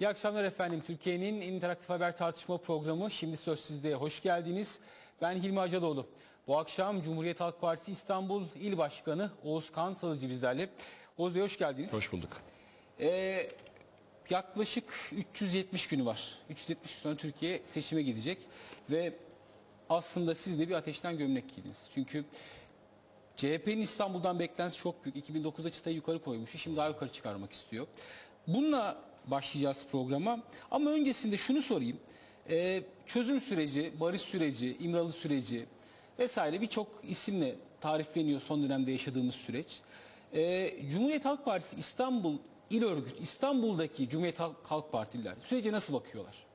İyi akşamlar efendim. Türkiye'nin interaktif haber tartışma programı Şimdi Söz Sizde. Hoş geldiniz. Ben Hilmi Acaloğlu. Bu akşam Cumhuriyet Halk Partisi İstanbul İl Başkanı Oğuz Kan Salıcı bizlerle. Oğuz Bey hoş geldiniz. Hoş bulduk. Ee, yaklaşık 370 günü var. 370 gün sonra Türkiye seçime gidecek ve aslında siz de bir ateşten gömlek giydiniz. Çünkü CHP'nin İstanbul'dan beklentisi çok büyük. 2009'da çıtayı yukarı koymuştu. Şimdi daha yukarı çıkarmak istiyor. Bununla başlayacağız programa. Ama öncesinde şunu sorayım. Ee, çözüm süreci, barış süreci, İmralı süreci vesaire birçok isimle tarifleniyor son dönemde yaşadığımız süreç. Ee, Cumhuriyet Halk Partisi İstanbul İl Örgüt, İstanbul'daki Cumhuriyet Halk, Halk Partililer sürece nasıl bakıyorlar?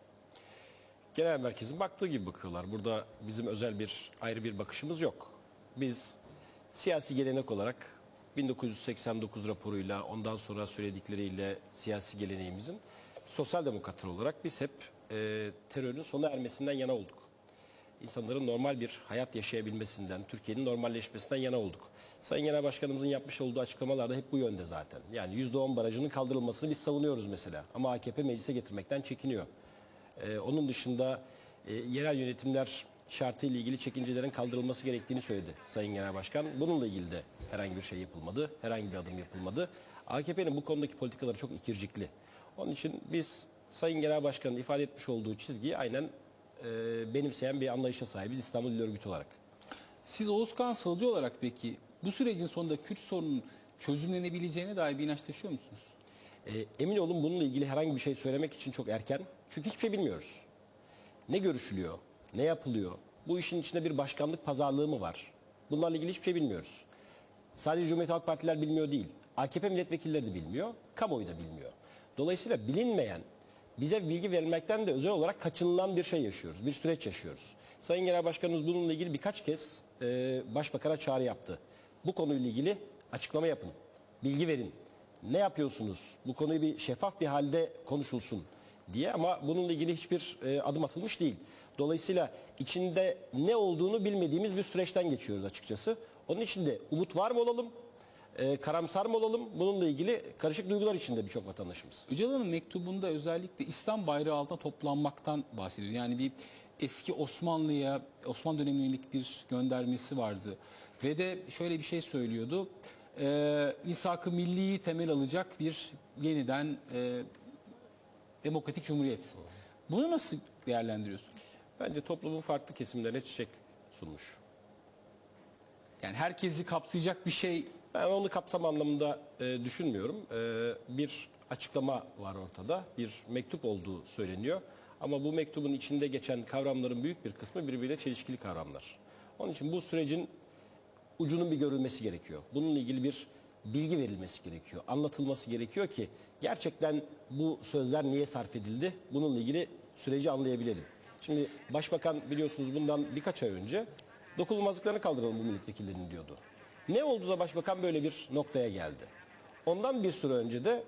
Genel merkezin baktığı gibi bakıyorlar. Burada bizim özel bir ayrı bir bakışımız yok. Biz siyasi gelenek olarak 1989 raporuyla ondan sonra söyledikleriyle siyasi geleneğimizin sosyal demokratlar olarak biz hep e, terörün sona ermesinden yana olduk. İnsanların normal bir hayat yaşayabilmesinden, Türkiye'nin normalleşmesinden yana olduk. Sayın Genel Başkanımızın yapmış olduğu açıklamalarda hep bu yönde zaten. Yani %10 barajının kaldırılmasını biz savunuyoruz mesela. Ama AKP meclise getirmekten çekiniyor. Ee, onun dışında e, yerel yönetimler şartı ile ilgili çekincelerin kaldırılması gerektiğini söyledi Sayın Genel Başkan. Bununla ilgili de herhangi bir şey yapılmadı, herhangi bir adım yapılmadı. AKP'nin bu konudaki politikaları çok ikircikli. Onun için biz Sayın Genel Başkan'ın ifade etmiş olduğu çizgiyi aynen e, benimseyen bir anlayışa sahibiz İstanbul İl Örgütü olarak. Siz Oğuzkan Salıcı olarak peki bu sürecin sonunda Kürt sorunun çözümlenebileceğine dair bir inanç taşıyor musunuz? E, emin olun bununla ilgili herhangi bir şey söylemek için çok erken. Çünkü hiçbir şey bilmiyoruz. Ne görüşülüyor, ne yapılıyor? Bu işin içinde bir başkanlık pazarlığı mı var? Bunlarla ilgili hiçbir şey bilmiyoruz. Sadece Cumhuriyet Halk Partiler bilmiyor değil. AKP milletvekilleri de bilmiyor, kamuoyu da bilmiyor. Dolayısıyla bilinmeyen, bize bilgi verilmekten de özel olarak kaçınılan bir şey yaşıyoruz, bir süreç yaşıyoruz. Sayın Genel Başkanımız bununla ilgili birkaç kez e, Başbakan'a çağrı yaptı. Bu konuyla ilgili açıklama yapın, bilgi verin. Ne yapıyorsunuz? Bu konuyu bir şeffaf bir halde konuşulsun diye ama bununla ilgili hiçbir e, adım atılmış değil. Dolayısıyla içinde ne olduğunu bilmediğimiz bir süreçten geçiyoruz açıkçası. Onun için de umut var mı olalım, e, karamsar mı olalım? Bununla ilgili karışık duygular içinde birçok vatandaşımız. Öcalan'ın mektubunda özellikle İslam bayrağı altında toplanmaktan bahsediyor. Yani bir eski Osmanlı'ya, Osmanlı dönemine yönelik bir göndermesi vardı. Ve de şöyle bir şey söylüyordu. E, misak-ı milliyi temel alacak bir yeniden e, demokratik cumhuriyet. Bunu nasıl değerlendiriyorsunuz? Bence toplumun farklı kesimlerine çiçek sunmuş. Yani herkesi kapsayacak bir şey Ben onu kapsam anlamında e, düşünmüyorum. E, bir açıklama var ortada. Bir mektup olduğu söyleniyor. Ama bu mektubun içinde geçen kavramların büyük bir kısmı birbiriyle çelişkili kavramlar. Onun için bu sürecin ucunun bir görülmesi gerekiyor. Bununla ilgili bir bilgi verilmesi gerekiyor. Anlatılması gerekiyor ki gerçekten bu sözler niye sarf edildi? Bununla ilgili süreci anlayabilelim. Şimdi Başbakan biliyorsunuz bundan birkaç ay önce dokunulmazlıklarını kaldıralım bu milletvekillerinin diyordu. Ne oldu da Başbakan böyle bir noktaya geldi? Ondan bir süre önce de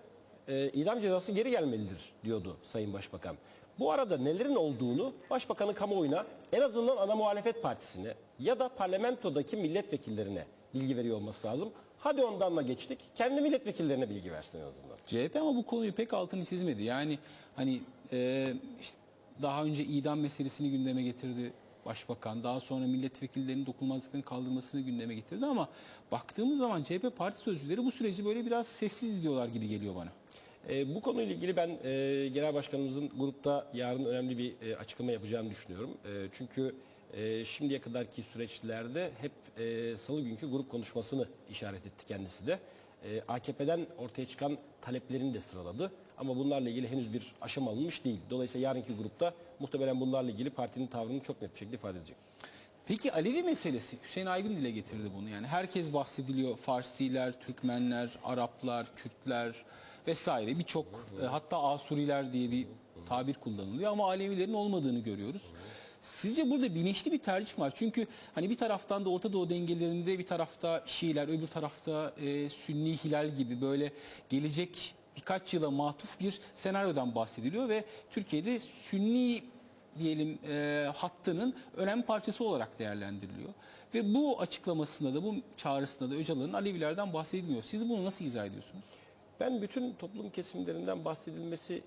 e, idam cezası geri gelmelidir diyordu Sayın Başbakan. Bu arada nelerin olduğunu Başbakanın kamuoyuna en azından ana muhalefet partisine ya da parlamentodaki milletvekillerine bilgi veriyor olması lazım. Hadi ondan da geçtik. Kendi milletvekillerine bilgi versin en azından. CHP ama bu konuyu pek altını çizmedi. Yani hani e, işte daha önce idam meselesini gündeme getirdi başbakan. Daha sonra milletvekillerinin dokunulmazlıklarını kaldırmasını gündeme getirdi ama baktığımız zaman CHP parti sözcüleri bu süreci böyle biraz sessiz izliyorlar gibi geliyor bana. E, bu konuyla ilgili ben e, Genel Başkanımızın grupta yarın önemli bir e, açıklama yapacağını düşünüyorum. E, çünkü e, şimdiye kadarki süreçlerde hep e, salı günkü grup konuşmasını işaret etti kendisi de. E, AKP'den ortaya çıkan taleplerini de sıraladı. Ama bunlarla ilgili henüz bir aşama alınmış değil. Dolayısıyla yarınki grupta muhtemelen bunlarla ilgili partinin tavrını çok net bir şekilde ifade edecek. Peki Alevi meselesi Hüseyin Aygün dile getirdi bunu yani herkes bahsediliyor Farsiler, Türkmenler, Araplar, Kürtler vesaire birçok e, hatta Asuriler diye bir tabir kullanılıyor ama Alevilerin olmadığını görüyoruz. Sizce burada bilinçli bir tercih var çünkü hani bir taraftan da Orta Doğu dengelerinde bir tarafta Şiiler öbür tarafta e, Sünni Hilal gibi böyle gelecek birkaç yıla matuf bir senaryodan bahsediliyor ve Türkiye'de Sünni diyelim e, hattının önemli parçası olarak değerlendiriliyor. Ve bu açıklamasında da bu çağrısında da Öcalan'ın Alevilerden bahsedilmiyor. Siz bunu nasıl izah ediyorsunuz? Ben bütün toplum kesimlerinden bahsedilmesi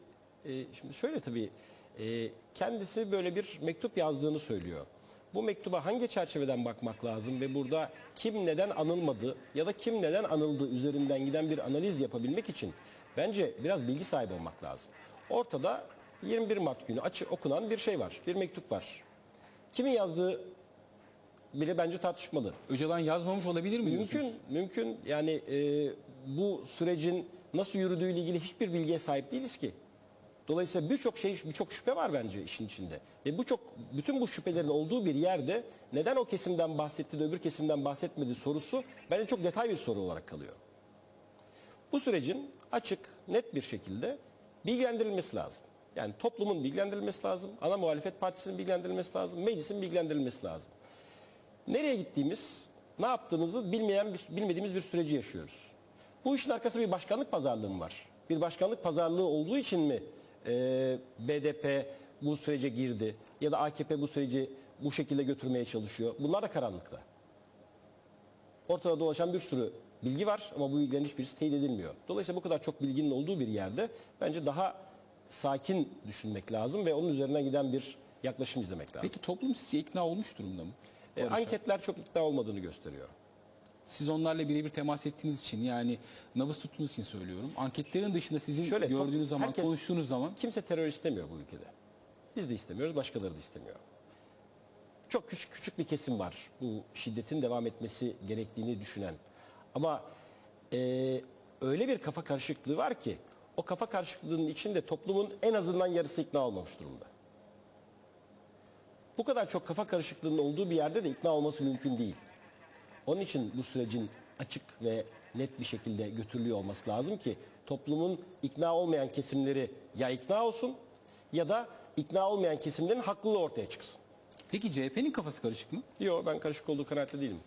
e, şimdi şöyle tabii e, kendisi böyle bir mektup yazdığını söylüyor. Bu mektuba hangi çerçeveden bakmak lazım ve burada kim neden anılmadı ya da kim neden anıldı üzerinden giden bir analiz yapabilmek için bence biraz bilgi sahibi olmak lazım. Ortada 21 Mart günü açı okunan bir şey var, bir mektup var. Kimin yazdığı bile bence tartışmalı. Öcalan yazmamış olabilir mi diyorsunuz? Mümkün, mümkün. Yani e, bu sürecin nasıl yürüdüğüyle ilgili hiçbir bilgiye sahip değiliz ki. Dolayısıyla birçok şey, birçok şüphe var bence işin içinde. Ve bu çok, bütün bu şüphelerin olduğu bir yerde neden o kesimden bahsetti de öbür kesimden bahsetmedi sorusu bence çok detay bir soru olarak kalıyor. Bu sürecin açık, net bir şekilde bilgilendirilmesi lazım. Yani toplumun bilgilendirilmesi lazım, ana muhalefet partisinin bilgilendirilmesi lazım, meclisin bilgilendirilmesi lazım nereye gittiğimiz, ne yaptığımızı bilmeyen bilmediğimiz bir süreci yaşıyoruz. Bu işin arkasında bir başkanlık pazarlığı mı var? Bir başkanlık pazarlığı olduğu için mi e, BDP bu sürece girdi ya da AKP bu süreci bu şekilde götürmeye çalışıyor? Bunlar da karanlıkta. Ortada dolaşan bir sürü bilgi var ama bu bilgilerin hiçbirisi teyit edilmiyor. Dolayısıyla bu kadar çok bilginin olduğu bir yerde bence daha sakin düşünmek lazım ve onun üzerinden giden bir yaklaşım izlemek lazım. Peki toplum sizce ikna olmuş durumda mı? E, anketler çok ikna olmadığını gösteriyor. Siz onlarla birebir temas ettiğiniz için yani nabız tuttuğunuz için söylüyorum. Anketlerin dışında sizin Şöyle, gördüğünüz zaman, herkes- konuştuğunuz zaman Kimse terör istemiyor bu ülkede. Biz de istemiyoruz, başkaları da istemiyor. Çok küçük küçük bir kesim var bu şiddetin devam etmesi gerektiğini düşünen. Ama e, öyle bir kafa karışıklığı var ki o kafa karışıklığının içinde toplumun en azından yarısı ikna olmamış durumda. Bu kadar çok kafa karışıklığının olduğu bir yerde de ikna olması mümkün değil. Onun için bu sürecin açık ve net bir şekilde götürülüyor olması lazım ki toplumun ikna olmayan kesimleri ya ikna olsun ya da ikna olmayan kesimlerin haklılığı ortaya çıksın. peki CHP'nin kafası karışık mı? Yok ben karışık olduğu kanaatte değilim.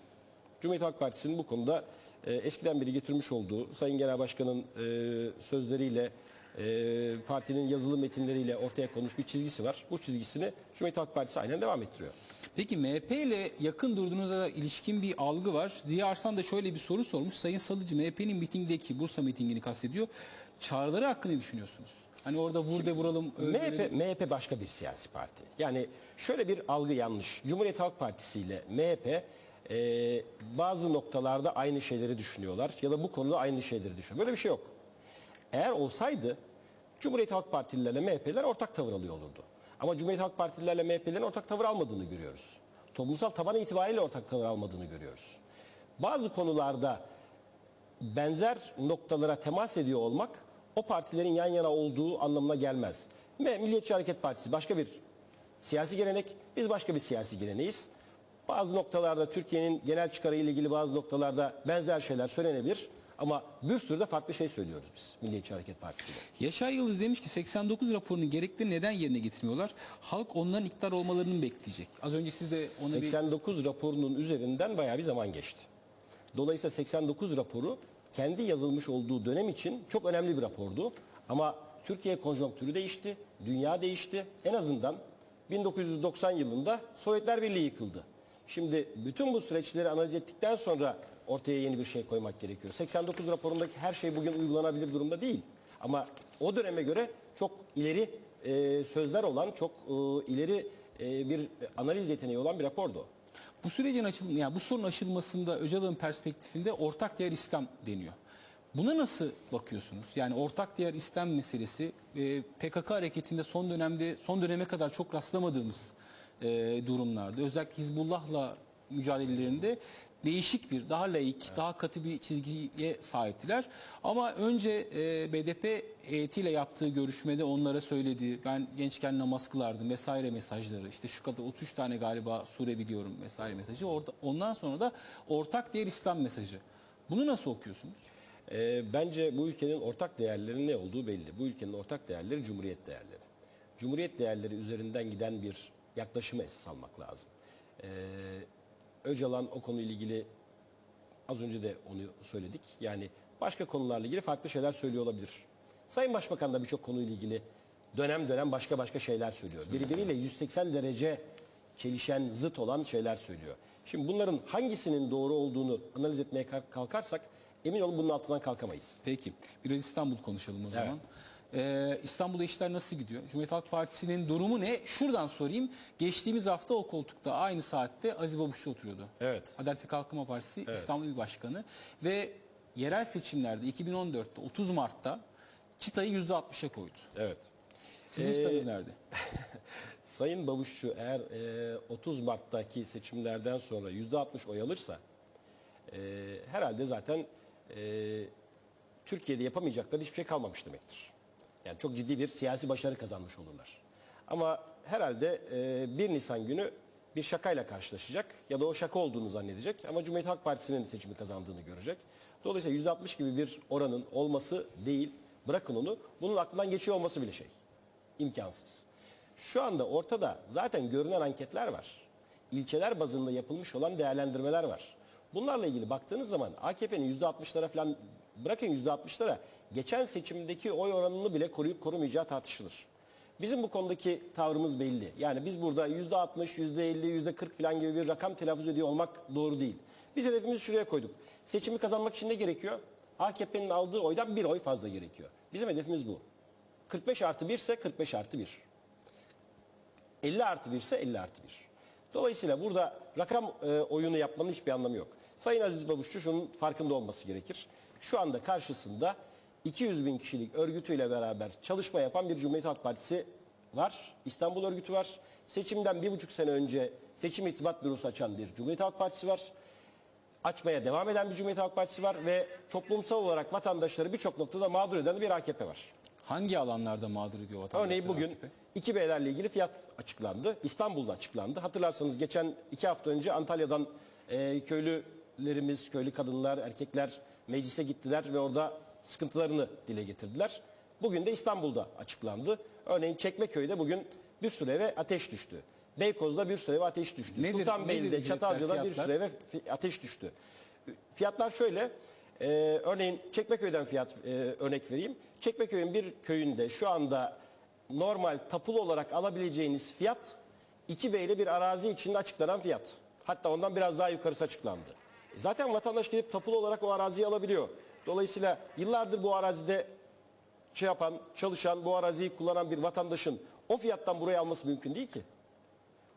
Cumhuriyet Halk Partisi'nin bu konuda e, eskiden beri getirmiş olduğu Sayın Genel Başkan'ın e, sözleriyle e, partinin yazılı metinleriyle ortaya konmuş bir çizgisi var. Bu çizgisini Cumhuriyet Halk Partisi aynen devam ettiriyor. Peki MHP ile yakın durduğunuza ilişkin bir algı var. Ziya Arslan da şöyle bir soru sormuş. Sayın Salıcı MHP'nin mitingdeki Bursa mitingini kastediyor. Çağrıları hakkında ne düşünüyorsunuz? Hani orada vur de vuralım. MHP, MHP başka bir siyasi parti. Yani şöyle bir algı yanlış. Cumhuriyet Halk Partisi ile MHP e, bazı noktalarda aynı şeyleri düşünüyorlar ya da bu konuda aynı şeyleri düşünüyor. Böyle bir şey yok. Eğer olsaydı Cumhuriyet Halk Partililerle MHP'ler ortak tavır alıyor olurdu. Ama Cumhuriyet Halk Partililerle MHP'lerin ortak tavır almadığını görüyoruz. Toplumsal taban itibariyle ortak tavır almadığını görüyoruz. Bazı konularda benzer noktalara temas ediyor olmak o partilerin yan yana olduğu anlamına gelmez. Milliyetçi Hareket Partisi başka bir siyasi gelenek, biz başka bir siyasi geleneğiz. Bazı noktalarda Türkiye'nin genel çıkarı ile ilgili bazı noktalarda benzer şeyler söylenebilir. Ama bir sürü de farklı şey söylüyoruz biz Milliyetçi Hareket Partisi ile. Yaşar Yıldız demiş ki 89 raporunun gerekli neden yerine getirmiyorlar? Halk onların iktidar olmalarını bekleyecek? Az önce siz de ona bir 89 raporunun üzerinden bayağı bir zaman geçti. Dolayısıyla 89 raporu kendi yazılmış olduğu dönem için çok önemli bir rapordu. Ama Türkiye konjonktürü değişti, dünya değişti. En azından 1990 yılında Sovyetler Birliği yıkıldı. Şimdi bütün bu süreçleri analiz ettikten sonra ortaya yeni bir şey koymak gerekiyor. 89 raporundaki her şey bugün uygulanabilir durumda değil. Ama o döneme göre çok ileri e, sözler olan, çok e, ileri e, bir analiz yeteneği olan bir rapordu. Bu sürecin açılma, yani bu sorunun aşılmasında Öcalan'ın perspektifinde ortak değer İslam deniyor. Buna nasıl bakıyorsunuz? Yani ortak değer İslam meselesi e, PKK hareketinde son dönemde son döneme kadar çok rastlamadığımız e, durumlarda özellikle Hizbullah'la mücadelelerinde değişik bir, daha laik, daha katı bir çizgiye sahiptiler. Ama önce e, BDP heyetiyle yaptığı görüşmede onlara söylediği, ben gençken namaz kılardım vesaire mesajları, işte şu kadar 33 tane galiba sure biliyorum vesaire mesajı. Orada, ondan sonra da ortak değer İslam mesajı. Bunu nasıl okuyorsunuz? Ee, bence bu ülkenin ortak değerleri ne olduğu belli. Bu ülkenin ortak değerleri cumhuriyet değerleri. Cumhuriyet değerleri üzerinden giden bir yaklaşımı esas almak lazım. Ee, Öcalan o konuyla ilgili az önce de onu söyledik. Yani başka konularla ilgili farklı şeyler söylüyor olabilir. Sayın Başbakan da birçok konuyla ilgili dönem dönem başka başka şeyler söylüyor. Birbiriyle 180 derece çelişen, zıt olan şeyler söylüyor. Şimdi bunların hangisinin doğru olduğunu analiz etmeye kalk- kalkarsak emin olun bunun altından kalkamayız. Peki biraz İstanbul konuşalım o zaman. Ee, İstanbul'da işler nasıl gidiyor? Cumhuriyet Halk Partisi'nin durumu ne? Şuradan sorayım. Geçtiğimiz hafta o koltukta aynı saatte Aziz Babuşçu oturuyordu. Evet. Adalet ve Kalkınma Partisi İstanbul İl Başkanı ve yerel seçimlerde 2014'te 30 Mart'ta çıtayı %60'a koydu. Evet. Sizin Ee, çıtanız nerede? Sayın Babuşçu eğer e, 30 Mart'taki seçimlerden sonra %60 oy alırsa e, herhalde zaten e, Türkiye'de yapamayacakları hiçbir şey kalmamış demektir. Yani çok ciddi bir siyasi başarı kazanmış olurlar. Ama herhalde e, 1 Nisan günü bir şakayla karşılaşacak ya da o şaka olduğunu zannedecek ama Cumhuriyet Halk Partisi'nin seçimi kazandığını görecek. Dolayısıyla %60 gibi bir oranın olması değil, bırakın onu, bunun aklından geçiyor olması bile şey, imkansız. Şu anda ortada zaten görünen anketler var. İlçeler bazında yapılmış olan değerlendirmeler var. Bunlarla ilgili baktığınız zaman AKP'nin %60'lara falan bırakın %60'lara geçen seçimdeki oy oranını bile koruyup korumayacağı tartışılır. Bizim bu konudaki tavrımız belli. Yani biz burada %60, %50, %40 falan gibi bir rakam telaffuz ediyor olmak doğru değil. Biz hedefimizi şuraya koyduk. Seçimi kazanmak için ne gerekiyor? AKP'nin aldığı oydan bir oy fazla gerekiyor. Bizim hedefimiz bu. 45 artı 1 ise 45 artı 1. 50 artı 1 ise 50 artı 1. Dolayısıyla burada rakam e, oyunu yapmanın hiçbir anlamı yok. Sayın Aziz Babuşçu şunun farkında olması gerekir. Şu anda karşısında 200 bin kişilik örgütüyle beraber çalışma yapan bir Cumhuriyet Halk Partisi var. İstanbul örgütü var. Seçimden bir buçuk sene önce seçim irtibat bürosu açan bir Cumhuriyet Halk Partisi var. Açmaya devam eden bir Cumhuriyet Halk Partisi var ve toplumsal olarak vatandaşları birçok noktada mağdur eden bir AKP var. Hangi alanlarda mağdur ediyor vatandaşlar? Örneğin bugün AKP? iki beylerle ilgili fiyat açıklandı. İstanbul'da açıklandı. Hatırlarsanız geçen iki hafta önce Antalya'dan e, köylülerimiz, köylü kadınlar, erkekler meclise gittiler ve orada sıkıntılarını dile getirdiler. Bugün de İstanbul'da açıklandı. Örneğin Çekmeköy'de bugün bir süre eve ateş düştü. Beykoz'da bir süre eve ateş düştü. Nedir- nedir Sultanbeyli'de, ücretler, Çatalca'da bir fiyatlar? süre eve fi- ateş düştü. Fiyatlar şöyle. e, örneğin Çekmeköy'den fiyat e, örnek vereyim. Çekmeköy'ün bir köyünde şu anda normal tapulu olarak alabileceğiniz fiyat 2 beyle bir arazi içinde açıklanan fiyat. Hatta ondan biraz daha yukarısı açıklandı. E, Zaten vatandaş gidip tapulu olarak o araziyi alabiliyor. Dolayısıyla yıllardır bu arazide şey yapan, çalışan, bu araziyi kullanan bir vatandaşın o fiyattan buraya alması mümkün değil ki.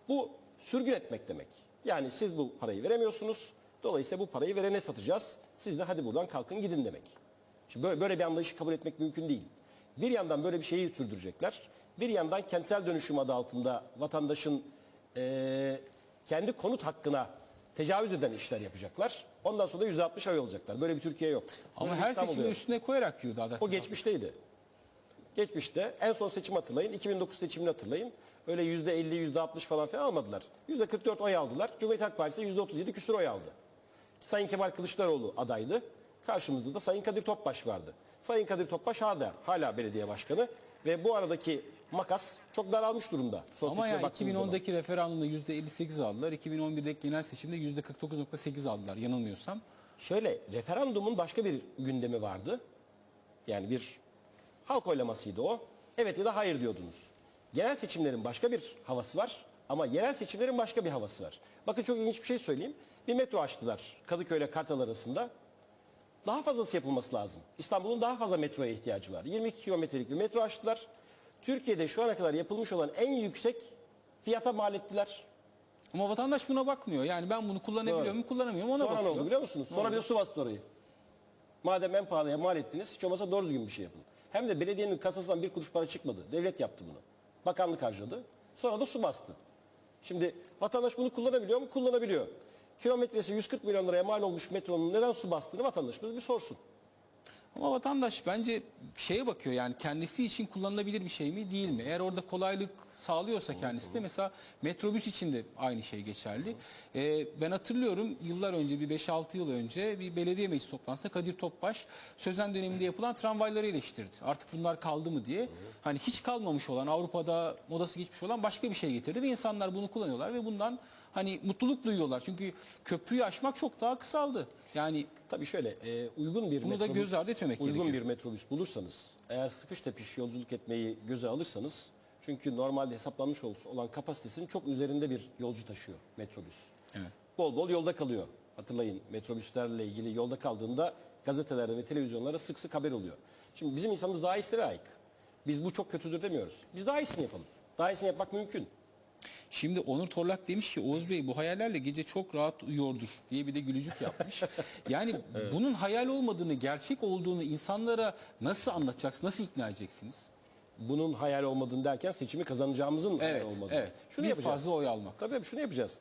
Bu sürgün etmek demek. Yani siz bu parayı veremiyorsunuz. Dolayısıyla bu parayı verene satacağız. Siz de hadi buradan kalkın gidin demek. Şimdi böyle, böyle bir anlayışı kabul etmek mümkün değil. Bir yandan böyle bir şeyi sürdürecekler. Bir yandan kentsel dönüşüm adı altında vatandaşın eee, kendi konut hakkına tecavüz eden işler yapacaklar. Ondan sonra da %60 oy olacaklar. Böyle bir Türkiye yok. Ama Böyle her yok. üstüne koyarak yürüdü Adalet O geçmişteydi. Geçmişte en son seçim hatırlayın. 2009 seçimini hatırlayın. Öyle %50, %60 falan filan almadılar. %44 oy aldılar. Cumhuriyet Halk Partisi %37 küsur oy aldı. Sayın Kemal Kılıçdaroğlu adaydı. Karşımızda da Sayın Kadir Topbaş vardı. Sayın Kadir Topbaş hala, hala belediye başkanı. Ve bu aradaki makas çok daralmış durumda. Son Ama yani baktığımız zaman. 2010'daki referandumda %58 aldılar. 2011'deki genel seçimde %49.8 aldılar yanılmıyorsam. Şöyle referandumun başka bir gündemi vardı. Yani bir halk oylamasıydı o. Evet ya da hayır diyordunuz. Genel seçimlerin başka bir havası var ama yerel seçimlerin başka bir havası var. Bakın çok ilginç bir şey söyleyeyim. Bir metro açtılar Kadıköy ile Kartal arasında. Daha fazlası yapılması lazım. İstanbul'un daha fazla metroya ihtiyacı var. 22 kilometrelik bir metro açtılar. Türkiye'de şu ana kadar yapılmış olan en yüksek fiyata mal ettiler. Ama vatandaş buna bakmıyor. Yani ben bunu kullanabiliyor Doğru. muyum, kullanamıyorum ona Sonra ne bakıyor. oldu biliyor musunuz? Sonra bir de su bastı orayı. Madem en pahalıya mal ettiniz hiç olmazsa doğru düzgün bir şey yapın. Hem de belediyenin kasasından bir kuruş para çıkmadı. Devlet yaptı bunu. Bakanlık harcadı. Sonra da su bastı. Şimdi vatandaş bunu kullanabiliyor mu? Kullanabiliyor. Kilometresi 140 milyon liraya mal olmuş metronun neden su bastığını vatandaşımız bir sorsun. Ama vatandaş bence şeye bakıyor yani kendisi için kullanılabilir bir şey mi değil mi? Eğer orada kolaylık sağlıyorsa kendisi de mesela metrobüs için de aynı şey geçerli. Ee, ben hatırlıyorum yıllar önce bir 5-6 yıl önce bir belediye meclis toplantısında Kadir Topbaş Sözen döneminde yapılan tramvayları eleştirdi. Artık bunlar kaldı mı diye. Hani hiç kalmamış olan Avrupa'da modası geçmiş olan başka bir şey getirdi ve insanlar bunu kullanıyorlar ve bundan hani mutluluk duyuyorlar. Çünkü köprüyü aşmak çok daha kısaldı. Yani Tabii şöyle e, uygun bir Bunu da metrobüs- göz ardı etmemek uygun gerekiyor. bir metrobüs bulursanız, eğer sıkış tepiş yolculuk etmeyi göze alırsanız, çünkü normalde hesaplanmış ol- olan kapasitesinin çok üzerinde bir yolcu taşıyor metrobüs. Evet. Bol bol yolda kalıyor. Hatırlayın metrobüslerle ilgili yolda kaldığında gazetelerde ve televizyonlarda sık sık haber oluyor. Şimdi bizim insanımız daha iyisine layık. Biz bu çok kötüdür demiyoruz. Biz daha iyisini yapalım. Daha iyisini yapmak mümkün. Şimdi Onur Torlak demiş ki Oğuz Bey bu hayallerle gece çok rahat uyuyordur diye bir de gülücük yapmış. yani bunun hayal olmadığını, gerçek olduğunu insanlara nasıl anlatacaksınız, nasıl ikna edeceksiniz? Bunun hayal olmadığını derken seçimi kazanacağımızın hayal Evet, olmadığını. evet. Şunu bir yapacağız. fazla oy almak. Tabii tabii şunu yapacağız.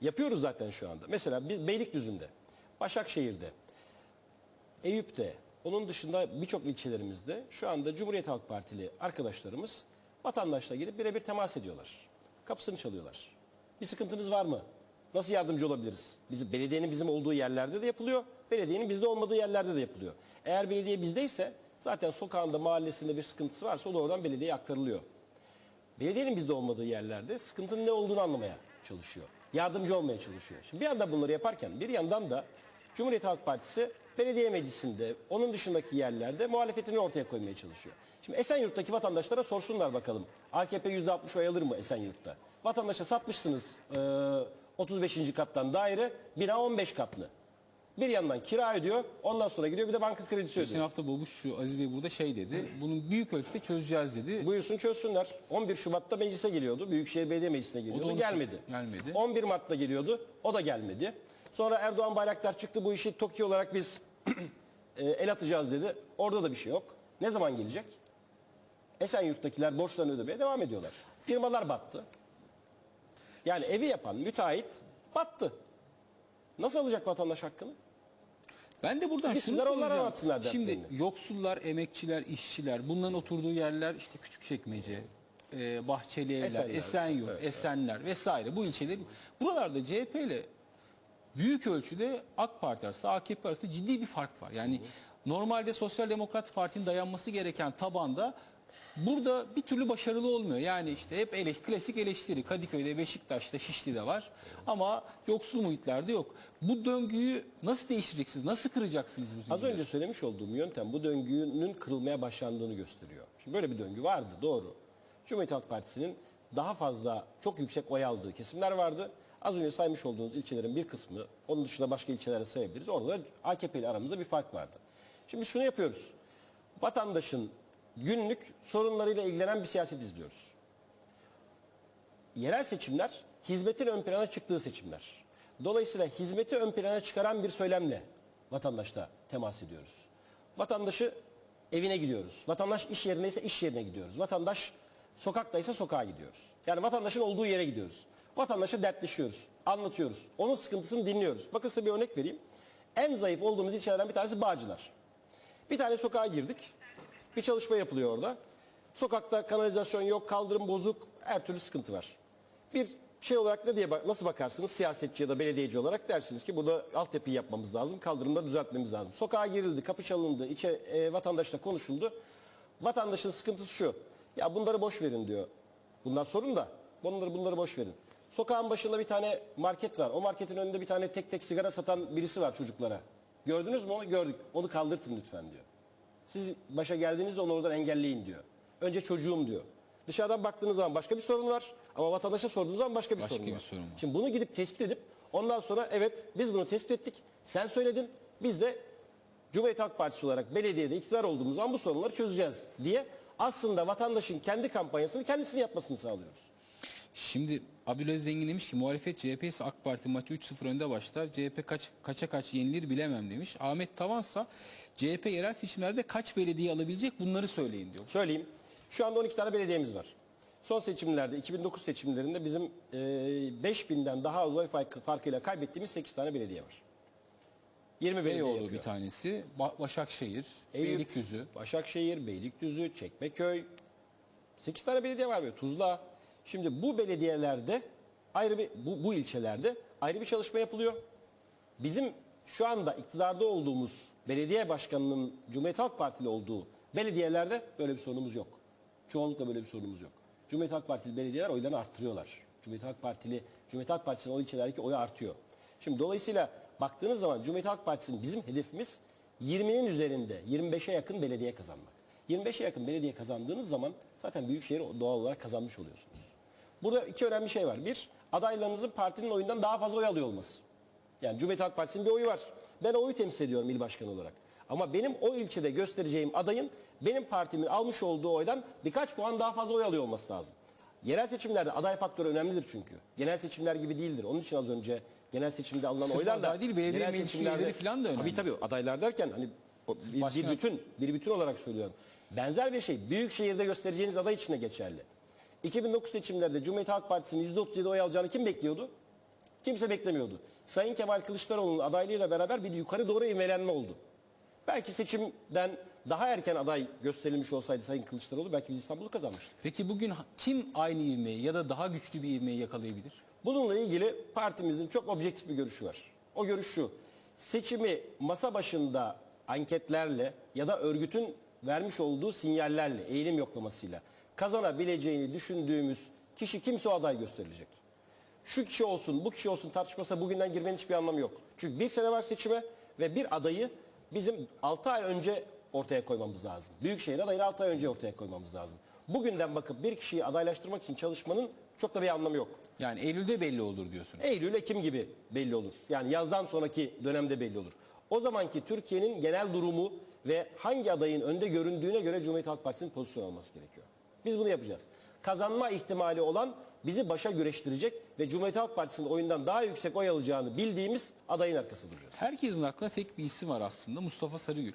Yapıyoruz zaten şu anda. Mesela biz Beylikdüzü'nde, Başakşehir'de, Eyüp'te, onun dışında birçok ilçelerimizde şu anda Cumhuriyet Halk Partili arkadaşlarımız vatandaşla gidip birebir temas ediyorlar. Kapısını çalıyorlar. Bir sıkıntınız var mı? Nasıl yardımcı olabiliriz? Bizim belediyenin bizim olduğu yerlerde de yapılıyor. Belediyenin bizde olmadığı yerlerde de yapılıyor. Eğer belediye bizdeyse zaten sokağında, mahallesinde bir sıkıntısı varsa o da oradan belediyeye aktarılıyor. Belediyenin bizde olmadığı yerlerde sıkıntının ne olduğunu anlamaya çalışıyor. Yardımcı olmaya çalışıyor. Şimdi bir yandan bunları yaparken bir yandan da Cumhuriyet Halk Partisi belediye meclisinde onun dışındaki yerlerde muhalefetini ortaya koymaya çalışıyor. Şimdi Esenyurt'taki vatandaşlara sorsunlar bakalım. AKP %60 oy alır mı Esenyurt'ta? Vatandaşa satmışsınız e, 35. kattan daire bina 15 katlı. Bir yandan kira ödüyor ondan sonra gidiyor bir de banka kredisi ödüyor. Geçen hafta Babuşçu Aziz Bey burada şey dedi. Bunun büyük ölçüde çözeceğiz dedi. Buyursun çözsünler. 11 Şubat'ta meclise geliyordu. Büyükşehir Belediye Meclisi'ne geliyordu. onu gelmedi. gelmedi. 11 Mart'ta geliyordu. O da gelmedi. Sonra Erdoğan Bayraktar çıktı bu işi TOKİ olarak biz e, el atacağız dedi. Orada da bir şey yok. Ne zaman gelecek? Esenyurt'takiler borçlarını ödemeye devam ediyorlar. Firmalar battı. Yani evi yapan müteahhit battı. Nasıl alacak vatandaş hakkını? Ben de buradan şunu Gitsinler onlar soracağım. anlatsınlar Şimdi dertlerini. yoksullar, emekçiler, işçiler bunların oturduğu yerler işte Küçükçekmece, e, Bahçeli Evler, Esenler, Esenyurt, evet, Esenler vesaire bu ilçeler. Buralarda CHP ile büyük ölçüde AK Parti arasında AKP arasında ciddi bir fark var. Yani normalde Sosyal Demokrat Parti'nin dayanması gereken tabanda burada bir türlü başarılı olmuyor. Yani işte hep ele, klasik eleştiri Kadıköy'de, Beşiktaş'ta, Şişli'de var ama yoksul muhitlerde yok. Bu döngüyü nasıl değiştireceksiniz? Nasıl kıracaksınız bu? Az önce söylemiş olduğum yöntem bu döngünün kırılmaya başlandığını gösteriyor. Şimdi böyle bir döngü vardı doğru. Cumhuriyet Halk Partisi'nin daha fazla çok yüksek oy aldığı kesimler vardı. Az önce saymış olduğunuz ilçelerin bir kısmı, onun dışında başka ilçelere sayabiliriz. Orada da AKP ile aramızda bir fark vardı. Şimdi şunu yapıyoruz. Vatandaşın günlük sorunlarıyla ilgilenen bir siyaset izliyoruz. Yerel seçimler hizmetin ön plana çıktığı seçimler. Dolayısıyla hizmeti ön plana çıkaran bir söylemle vatandaşla temas ediyoruz. Vatandaşı evine gidiyoruz. Vatandaş iş yerine ise iş yerine gidiyoruz. Vatandaş sokaktaysa sokağa gidiyoruz. Yani vatandaşın olduğu yere gidiyoruz. Vatandaşa dertleşiyoruz, anlatıyoruz. Onun sıkıntısını dinliyoruz. Bakın size bir örnek vereyim. En zayıf olduğumuz ilçelerden bir tanesi Bağcılar. Bir tane sokağa girdik. Bir çalışma yapılıyor orada. Sokakta kanalizasyon yok, kaldırım bozuk, her türlü sıkıntı var. Bir şey olarak ne diye nasıl bakarsınız siyasetçi ya da belediyeci olarak dersiniz ki burada altyapıyı yapmamız lazım, kaldırımları düzeltmemiz lazım. Sokağa girildi, kapı çalındı, içe e, vatandaşla konuşuldu. Vatandaşın sıkıntısı şu. Ya bunları boş verin diyor. Bunlar sorun da bunları bunları boş verin. Sokağın başında bir tane market var. O marketin önünde bir tane tek tek sigara satan birisi var çocuklara. Gördünüz mü onu? Gördük. Onu kaldırtın lütfen diyor. Siz başa geldiğinizde onu oradan engelleyin diyor. Önce çocuğum diyor. Dışarıdan baktığınız zaman başka bir sorun var ama vatandaşa sorduğunuz zaman başka bir Başka sorun bir var. sorun var. Şimdi bunu gidip tespit edip ondan sonra evet biz bunu tespit ettik. Sen söyledin. Biz de Cumhuriyet Halk Partisi olarak belediyede iktidar olduğumuz zaman bu sorunları çözeceğiz diye aslında vatandaşın kendi kampanyasını kendisini yapmasını sağlıyoruz. Şimdi Abdülaziz Zengin demiş ki muhalefet CHP ise AK Parti maçı 3-0 önde başlar. CHP kaç, kaça kaç yenilir bilemem demiş. Ahmet Tavansa CHP yerel seçimlerde kaç belediye alabilecek bunları söyleyin diyor. Söyleyeyim. Şu anda 12 tane belediyemiz var. Son seçimlerde 2009 seçimlerinde bizim e, 5000'den daha az oy farkı- farkıyla kaybettiğimiz 8 tane belediye var. 20 belediye Beyoğlu yapıyor. bir tanesi, Ba- Başakşehir, Eyüp, Beylikdüzü. Başakşehir, Beylikdüzü, Çekmeköy. 8 tane belediye var böyle. Tuzla. Şimdi bu belediyelerde ayrı bir bu, bu ilçelerde ayrı bir çalışma yapılıyor. Bizim şu anda iktidarda olduğumuz belediye başkanının Cumhuriyet Halk Partili olduğu belediyelerde böyle bir sorunumuz yok. Çoğunlukla böyle bir sorunumuz yok. Cumhuriyet Halk Partili belediyeler oylarını arttırıyorlar. Cumhuriyet Halk Partili, Cumhuriyet Halk Partisi'nin o ilçelerdeki oyu artıyor. Şimdi dolayısıyla baktığınız zaman Cumhuriyet Halk Partisi'nin bizim hedefimiz 20'nin üzerinde 25'e yakın belediye kazanmak. 25'e yakın belediye kazandığınız zaman zaten büyükşehir doğal olarak kazanmış oluyorsunuz. Burada iki önemli şey var. Bir, adaylarınızın partinin oyundan daha fazla oy alıyor olması. Yani Cumhuriyet Halk Partisi'nin bir oyu var. Ben o oyu temsil ediyorum il başkanı olarak. Ama benim o ilçede göstereceğim adayın benim partimin almış olduğu oydan birkaç puan daha fazla oy alıyor olması lazım. Yerel seçimlerde aday faktörü önemlidir çünkü. Genel seçimler gibi değildir. Onun için az önce genel seçimde alınan Sırf oylarla aday değil, belediye meclis seçimlerde- falan da önemli. Tabii tabii adaylar derken hani bir, bir bütün bir bütün olarak söylüyorum. Benzer bir şey büyük şehirde göstereceğiniz aday için de geçerli. 2009 seçimlerde Cumhuriyet Halk Partisi'nin %37 oy alacağını kim bekliyordu? Kimse beklemiyordu. Sayın Kemal Kılıçdaroğlu'nun adaylığıyla beraber bir yukarı doğru ivmelenme oldu. Belki seçimden daha erken aday gösterilmiş olsaydı Sayın Kılıçdaroğlu belki biz İstanbul'u kazanmıştık. Peki bugün kim aynı ivmeyi ya da daha güçlü bir ivmeyi yakalayabilir? Bununla ilgili partimizin çok objektif bir görüşü var. O görüş şu. Seçimi masa başında anketlerle ya da örgütün vermiş olduğu sinyallerle, eğilim yoklamasıyla kazanabileceğini düşündüğümüz kişi kimse o aday gösterilecek. Şu kişi olsun, bu kişi olsun tartışmasına bugünden girmenin hiçbir anlamı yok. Çünkü bir sene var seçime ve bir adayı bizim 6 ay önce ortaya koymamız lazım. Büyükşehir adayını 6 ay önce ortaya koymamız lazım. Bugünden bakıp bir kişiyi adaylaştırmak için çalışmanın çok da bir anlamı yok. Yani Eylül'de belli olur diyorsunuz. Eylül, Ekim gibi belli olur. Yani yazdan sonraki dönemde belli olur. O zamanki Türkiye'nin genel durumu ve hangi adayın önde göründüğüne göre Cumhuriyet Halk Partisi'nin pozisyon alması gerekiyor. Biz bunu yapacağız. Kazanma ihtimali olan bizi başa güreştirecek ve Cumhuriyet Halk Partisi'nin oyundan daha yüksek oy alacağını bildiğimiz adayın arkasında duracağız. Herkesin aklında tek bir isim var aslında Mustafa Sarıgül.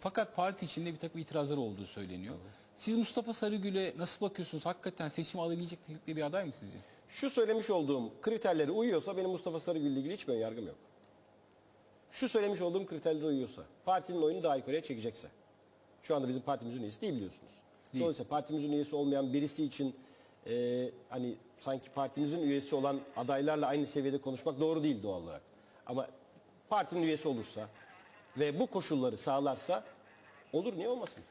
Fakat parti içinde bir takım itirazlar olduğu söyleniyor. Siz Mustafa Sarıgül'e nasıl bakıyorsunuz? Hakikaten seçim alabilecek nitelikte bir aday mı sizce? Şu söylemiş olduğum kriterlere uyuyorsa benim Mustafa Sarıgül ile ilgili hiçbir yargım yok. Şu söylemiş olduğum kriterlere uyuyorsa, partinin oyunu daha yukarıya çekecekse. Şu anda bizim partimizin üyesi değil biliyorsunuz. Dolayısıyla partimizin üyesi olmayan birisi için e, hani sanki partimizin üyesi olan adaylarla aynı seviyede konuşmak doğru değil doğal olarak. Ama partinin üyesi olursa ve bu koşulları sağlarsa olur niye olmasın?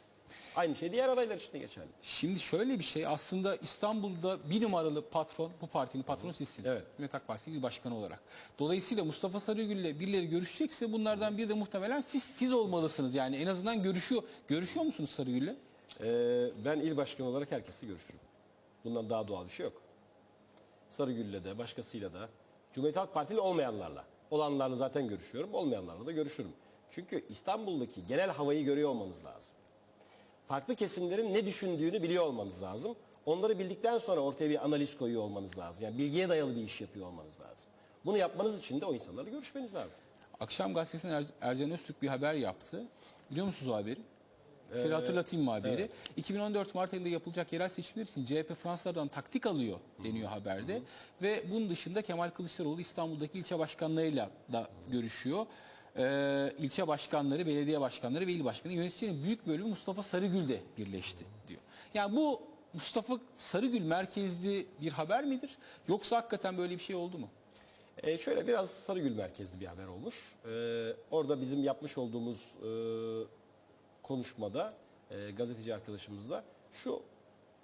Aynı şey diğer adaylar için de geçerli. Şimdi şöyle bir şey aslında İstanbul'da bir numaralı patron bu partinin patronu sizsiniz. Evet. Cumhuriyet Halk Partisi il başkanı olarak. Dolayısıyla Mustafa Sarıgül'le birileri görüşecekse bunlardan biri de muhtemelen siz siz olmalısınız. Yani en azından görüşüyor. Görüşüyor musunuz Sarıgül'le? Ee, ben il başkanı olarak herkesle görüşürüm. Bundan daha doğal bir şey yok. Sarıgül'le de başkasıyla da Cumhuriyet Halk Partili olmayanlarla. Olanlarla zaten görüşüyorum, olmayanlarla da görüşürüm. Çünkü İstanbul'daki genel havayı görüyor olmanız lazım. Farklı kesimlerin ne düşündüğünü biliyor olmanız lazım. Onları bildikten sonra ortaya bir analiz koyuyor olmanız lazım. Yani bilgiye dayalı bir iş yapıyor olmanız lazım. Bunu yapmanız için de o insanlarla görüşmeniz lazım. Akşam gazetesinde Er- Ercan Öztürk bir haber yaptı. Biliyor musunuz o haberi? Şöyle hatırlatayım mı haberi? 2014 Mart ayında yapılacak yerel seçimler için CHP Fransızlardan taktik alıyor deniyor haberde. Ve bunun dışında Kemal Kılıçdaroğlu İstanbul'daki ilçe başkanlarıyla da görüşüyor. Ee, ilçe başkanları, belediye başkanları ve il başkanı yöneticilerin büyük bölümü Mustafa Sarıgül'de birleşti diyor. Yani bu Mustafa Sarıgül merkezli bir haber midir? Yoksa hakikaten böyle bir şey oldu mu? Ee, şöyle biraz Sarıgül merkezli bir haber olmuş. Ee, orada bizim yapmış olduğumuz e, konuşmada e, gazeteci arkadaşımızla şu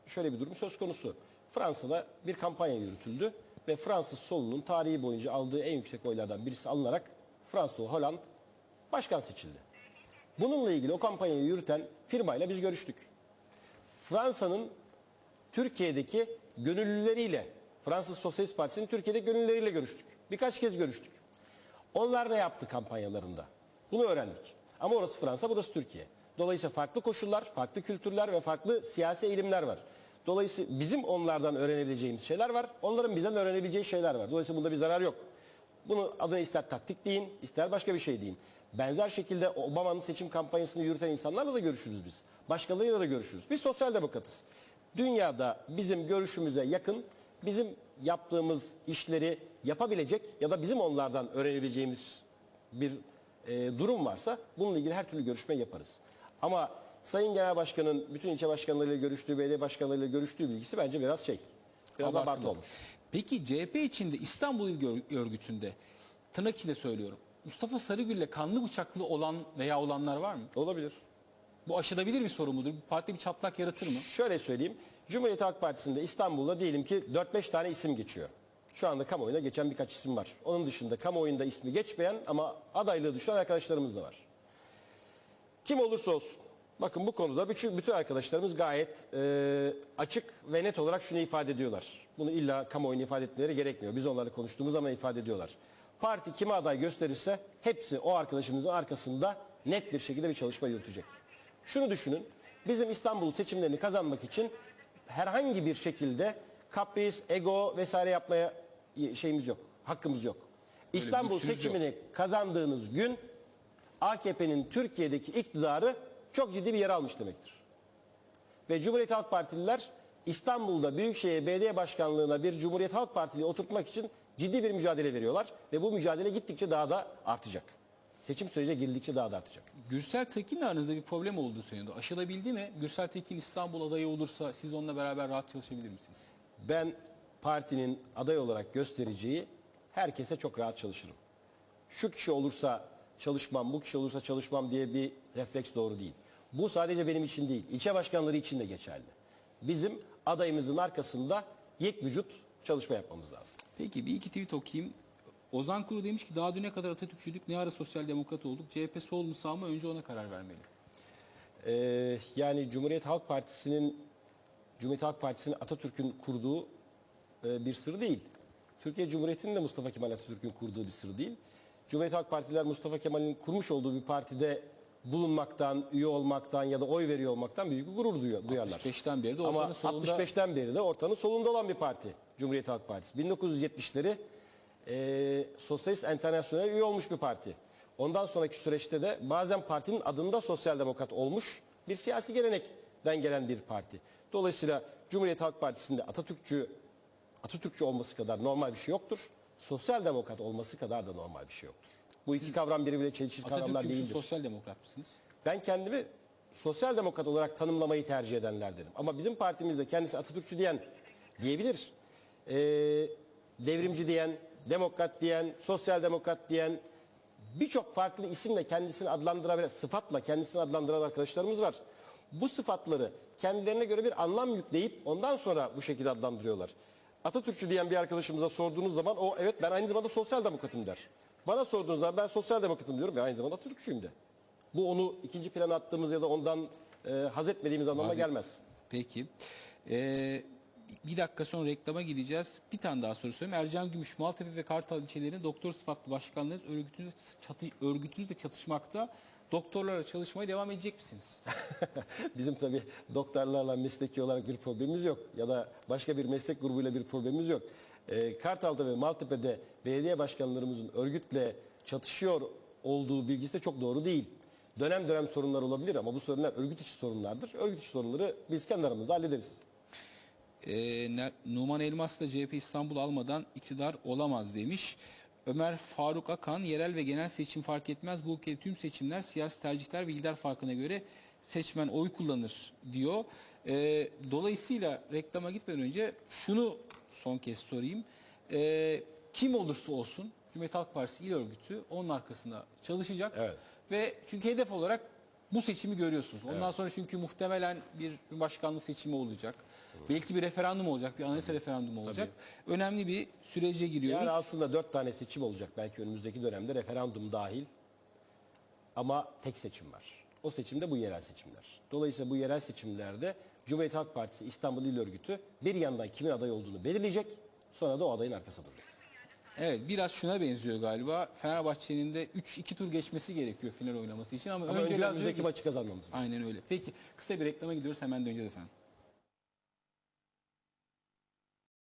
şöyle bir durum söz konusu. Fransa'da bir kampanya yürütüldü ve Fransız solunun tarihi boyunca aldığı en yüksek oylardan birisi alınarak François Hollande başkan seçildi. Bununla ilgili o kampanyayı yürüten firmayla biz görüştük. Fransa'nın Türkiye'deki gönüllüleriyle, Fransız Sosyalist Partisi'nin Türkiye'deki gönüllüleriyle görüştük. Birkaç kez görüştük. Onlar ne yaptı kampanyalarında? Bunu öğrendik. Ama orası Fransa, burası Türkiye. Dolayısıyla farklı koşullar, farklı kültürler ve farklı siyasi eğilimler var. Dolayısıyla bizim onlardan öğrenebileceğimiz şeyler var, onların bizden öğrenebileceği şeyler var. Dolayısıyla bunda bir zarar yok. Bunu adına ister taktik deyin, ister başka bir şey deyin. Benzer şekilde Obama'nın seçim kampanyasını yürüten insanlarla da görüşürüz biz. Başkalarıyla da görüşürüz. Biz sosyal demokratız. Dünyada bizim görüşümüze yakın, bizim yaptığımız işleri yapabilecek ya da bizim onlardan öğrenebileceğimiz bir e, durum varsa bununla ilgili her türlü görüşme yaparız. Ama Sayın Genel Başkan'ın bütün ilçe başkanlarıyla görüştüğü, belediye başkanlarıyla görüştüğü bilgisi bence biraz şey, biraz Abartılı. abartı olmuş. Peki CHP içinde İstanbul İl Örgütü'nde tırnak içinde söylüyorum. Mustafa Sarıgül'le kanlı bıçaklı olan veya olanlar var mı? Olabilir. Bu aşılabilir bir sorun mudur? Bu partide bir çatlak yaratır mı? Şöyle söyleyeyim. Cumhuriyet Halk Partisi'nde İstanbul'da diyelim ki 4-5 tane isim geçiyor. Şu anda kamuoyuna geçen birkaç isim var. Onun dışında kamuoyunda ismi geçmeyen ama adaylığı düşünen arkadaşlarımız da var. Kim olursa olsun. Bakın bu konuda bütün, bütün arkadaşlarımız gayet e, açık ve net olarak şunu ifade ediyorlar. Bunu illa kamuoyuna ifade etmeleri gerekmiyor. Biz onlarla konuştuğumuz zaman ifade ediyorlar. Parti kime aday gösterirse hepsi o arkadaşımızın arkasında net bir şekilde bir çalışma yürütecek. Şunu düşünün. Bizim İstanbul seçimlerini kazanmak için herhangi bir şekilde kapris, ego vesaire yapmaya şeyimiz yok. Hakkımız yok. İstanbul lüksünüz yok. seçimini kazandığınız gün AKP'nin Türkiye'deki iktidarı çok ciddi bir yer almış demektir. Ve Cumhuriyet Halk Partililer İstanbul'da Büyükşehir Belediye Başkanlığı'na bir Cumhuriyet Halk Partili oturtmak için ciddi bir mücadele veriyorlar. Ve bu mücadele gittikçe daha da artacak. Seçim sürece girdikçe daha da artacak. Gürsel Tekin'le aranızda bir problem olduğu söyleniyor. Aşılabildi mi? Gürsel Tekin İstanbul adayı olursa siz onunla beraber rahat çalışabilir misiniz? Ben partinin aday olarak göstereceği herkese çok rahat çalışırım. Şu kişi olursa çalışmam, bu kişi olursa çalışmam diye bir refleks doğru değil. Bu sadece benim için değil, ilçe başkanları için de geçerli. Bizim adayımızın arkasında yek vücut çalışma yapmamız lazım. Peki bir iki tweet okuyayım. Ozan Kuru demiş ki daha düne kadar Atatürkçüydük ne ara sosyal demokrat olduk. CHP sol mu sağ mı önce ona karar vermeli. Ee, yani Cumhuriyet Halk Partisi'nin Cumhuriyet Halk Partisi'nin Atatürk'ün kurduğu e, bir sır değil. Türkiye Cumhuriyeti'nin de Mustafa Kemal Atatürk'ün kurduğu bir sır değil. Cumhuriyet Halk Partiler Mustafa Kemal'in kurmuş olduğu bir partide bulunmaktan, üye olmaktan ya da oy veriyor olmaktan büyük bir gurur duyuyor, duyarlar. 65'ten beri de Ama ortanın solunda 65'ten beri de ortanın solunda olan bir parti Cumhuriyet Halk Partisi. 1970'leri e, Sosyalist Enternasyonel'e üye olmuş bir parti. Ondan sonraki süreçte de bazen partinin adında sosyal demokrat olmuş bir siyasi gelenekten gelen bir parti. Dolayısıyla Cumhuriyet Halk Partisi'nde Atatürkçü Atatürkçü olması kadar normal bir şey yoktur. Sosyal demokrat olması kadar da normal bir şey yoktur. Bu iki kavram birbiriyle çelişkili kavramlar Atatürkçü müsünüz, değildir. sosyal demokrat mısınız? Ben kendimi sosyal demokrat olarak tanımlamayı tercih edenlerdenim. Ama bizim partimizde kendisi Atatürkçü diyen diyebilir. Ee, devrimci diyen, demokrat diyen, sosyal demokrat diyen birçok farklı isimle kendisini adlandırabilen, sıfatla kendisini adlandıran arkadaşlarımız var. Bu sıfatları kendilerine göre bir anlam yükleyip ondan sonra bu şekilde adlandırıyorlar. Atatürkçü diyen bir arkadaşımıza sorduğunuz zaman o evet ben aynı zamanda sosyal demokratım der. Bana sorduğunuz zaman ben sosyal demokratım diyorum ve aynı zamanda Atatürkçüyüm de. Bu onu ikinci plana attığımız ya da ondan e, haz etmediğimiz anlamına Haz- gelmez. Peki. Ee, bir dakika sonra reklama gideceğiz. Bir tane daha soru sorayım. Ercan Gümüş, Maltepe ve Kartal ilçelerinin doktor sıfatlı başkanlarınız örgütünüz, çatı, örgütünüzle çatışmakta. Doktorlarla çalışmaya devam edecek misiniz? Bizim tabii doktorlarla mesleki olarak bir problemimiz yok. Ya da başka bir meslek grubuyla bir problemimiz yok. Ee, Kartal'da ve Maltepe'de belediye başkanlarımızın örgütle çatışıyor olduğu bilgisi de çok doğru değil. Dönem dönem sorunlar olabilir ama bu sorunlar örgüt içi sorunlardır. Örgüt içi sorunları biz kendi aramızda hallederiz. Ne- Numan Elmas da CHP İstanbul almadan iktidar olamaz demiş. Ömer Faruk Akan yerel ve genel seçim fark etmez. Bu ülkede tüm seçimler siyasi tercihler ve lider farkına göre seçmen oy kullanır diyor. Ee, dolayısıyla reklama gitmeden önce şunu son kez sorayım. Ee, kim olursa olsun Cumhuriyet Halk Partisi İl Örgütü onun arkasında çalışacak. Evet. Ve çünkü hedef olarak bu seçimi görüyorsunuz. Ondan sonra çünkü muhtemelen bir cumhurbaşkanlığı seçimi olacak. Belki bir referandum olacak, bir anayasa referandumu olacak. Önemli bir sürece giriyoruz. Yani aslında dört tane seçim olacak belki önümüzdeki dönemde referandum dahil. Ama tek seçim var. O seçimde bu yerel seçimler. Dolayısıyla bu yerel seçimlerde Cumhuriyet Halk Partisi İstanbul İl Örgütü bir yandan kimin aday olduğunu belirleyecek. Sonra da o adayın arkasında duracak. Evet, biraz şuna benziyor galiba. Fenerbahçe'nin de 3-2 tur geçmesi gerekiyor final oynaması için ama, Ama önce önümüzdeki ki- maçı kazanmamız lazım. Aynen öyle. Peki kısa bir reklama gidiyoruz hemen döneceğiz efendim.